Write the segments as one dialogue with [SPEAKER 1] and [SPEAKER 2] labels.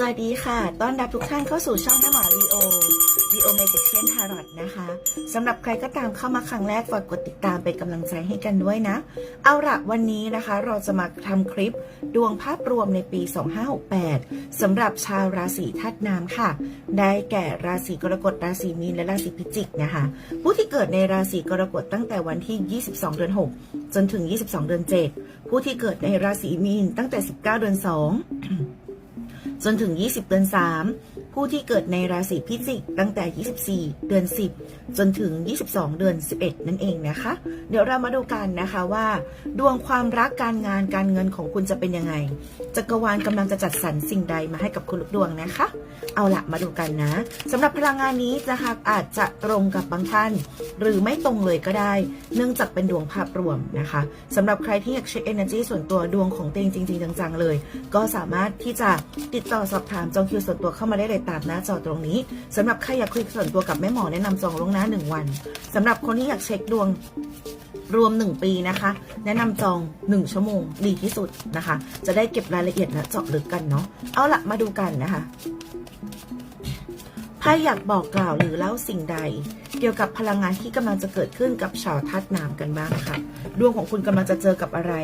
[SPEAKER 1] สวัสดีค่ะ ต้อนรับทุกท่านเข้าสู่ช่องแม่หมอลีโอลีโอเมจิเชียนทารอตนะคะสำหรับใครก็ตามเข้ามาครั้งแรกฝากกดติดตามเป็นกำลังใจให้กันด้วยนะ เอาละวันนี้นะคะ เราจะมาทำคลิปดวงภาพรวมในปี 2568สำหรับชาวราศีธาตุน้ำค่ะ ได้แก่ราศีกรกฎราศีมีนและราศีพิจิกนะคะ ผู้ที่เกิดในราศีกรกฎตั้งแต่วันที่ 22 เดือน 6 จนถึง 22 เดือน 7 ผู้ที่เกิดในราศีมีนตั้งแต่ 19 เดือน 2 จนถึง 20 เดือน 3 ผู้ที่เกิดในราศีพิจิกตั้งแต่ 24 เดือน 10 จนถึง 22 เดือน 11 นั่นเองนะคะ เดี๋ยวเรามาดูกันนะคะว่า ดวงความรักการงานการเงินของคุณจะเป็นยังไงจักรวาลกำลังจะจัดสรรสิ่งใดมาให้กับคุณลูกดวงนะคะ เอาละมาดูกันนะสำหรับพลังงานนี้นะคะอาจจะตรงกับบางท่าน หรือไม่ตรงเลยก็ได้ เนื่องจากเป็นดวงภาพรวมนะคะสำหรับใครที่อยากเช็ค energy ส่วนตัวดวงของตัวเองจริง ๆ จังๆเลย ก็สามารถที่จะติดต่อสอบถามจองคิวส่วนตัวเข้ามาได้เลยตามหน้าจอตรงนี้สำหรับใครอยากคุยส่วนตัวกับแม่หมอแนะนำจองล่วงหน้าหนึ่งวันสำหรับคนที่อยากเช็คดวงรวม 1 ปีนะคะ แนะนำจอง 1 ชั่วโมงดีที่สุดนะคะ จะได้เก็บรายละเอียดและเจาะลึกกันเนาะเอาละมาดูกันนะคะไพ่อยากบอกกล่าวหรือเล่าสิ่งใด เกี่ยวกับพลังงานที่กำลังจะเกิดขึ้นกับชาวธาตุน้ำกันบ้างค่ะ ดวงของคุณกำลังจะเจอกับอะไร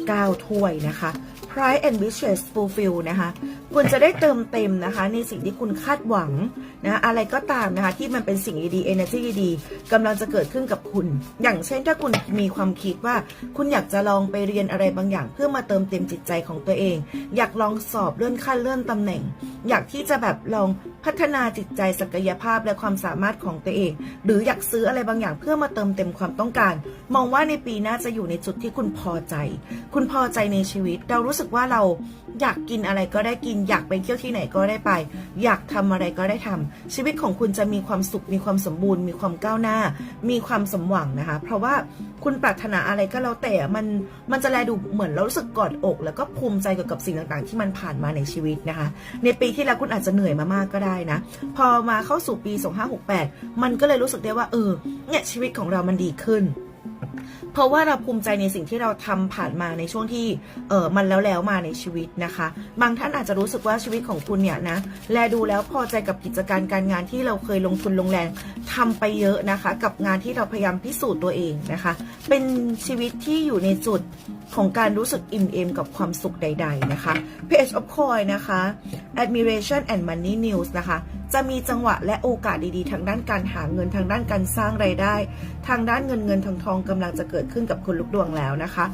[SPEAKER 1] 9ถ้วยนะคะ Pride and Wishes Fulfill นะคะ คุณจะได้เติมเต็มนะคะ ในสิ่งที่คุณคาดหวังนะอะไรก็ตามนะคะ ที่มันเป็นสิ่งดีๆ energy ดีๆกำลังจะเกิดขึ้นกับคุณ อย่างเช่นถ้าคุณมีความคิดว่า คุณอยากจะลองไปเรียนอะไรบางอย่าง เพื่อมาเติมเต็มจิตใจของตัวเอง อยากลองสอบเลื่อนขั้นเลื่อนตำแหน่ง อยากที่จะแบบลองพัฒนาจิตใจศักยภาพและความสามารถของตัวเอง หรืออยากซื้ออะไรบางอย่างเพื่อมาเติมเต็มความต้องการ มองว่าในปีหน้าจะอยู่ในจุดที่คุณพอใจ คุณพอใจในชีวิต เรารู้สึกว่าเราอยากกินอะไรก็ได้กินอยากไปเที่ยวที่ไหนก็ได้ไป อยากทำอะไรก็ได้ทำชีวิตของคุณจะมีความสุข มีความสมบูรณ์ มีความก้าวหน้า มีความสมหวังนะคะ เพราะว่าคุณปรารถนาอะไรก็แล้วแต่มันมันจะแลดูเหมือนเรารู้สึกกอดอก แล้วก็ภูมิใจเกี่ยวกับสิ่งต่างๆ ที่มันผ่านมาในชีวิตนะคะ ในปีที่แล้วคุณอาจจะเหนื่อยมามากก็ได้นะ พอมาเข้าสู่ปี 2568 มันก็เลยรู้สึกได้ว่าเออเนี่ยชีวิตของเรามันดีขึ้น เพราะว่าเราภูมิใจในสิ่งที่เราทำผ่านมาในช่วงที่เออมันแล้วแล้วมาในชีวิตนะคะ บางท่านอาจจะรู้สึกว่าชีวิตของคุณเนี่ยนะแลดูแล้วพอใจกับกิจการการงานที่เราเคยลงทุนลงแรงทำไปเยอะนะคะ กับงานที่เราพยายามพิสูจน์ตัวเองนะคะ เป็นชีวิตที่อยู่ในจุด ของการรู้สึกอิ่มเอมกับความสุขใด ๆ นะคะ Page of Coin นะคะ Admiration and Money News นะคะ จะมีจังหวะและโอกาสดีๆ ทางด้านการหาเงินทางด้านการสร้างไรายได้ ทางด้านเงินเงินทองทองกำลังจะเกิดขึ้นกับคุณลูกดวงแล้วนะคะ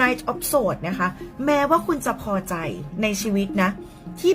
[SPEAKER 1] Night of Swords นะคะ แม้ว่าคุณจะพอใจในชีวิตนะที่เป็น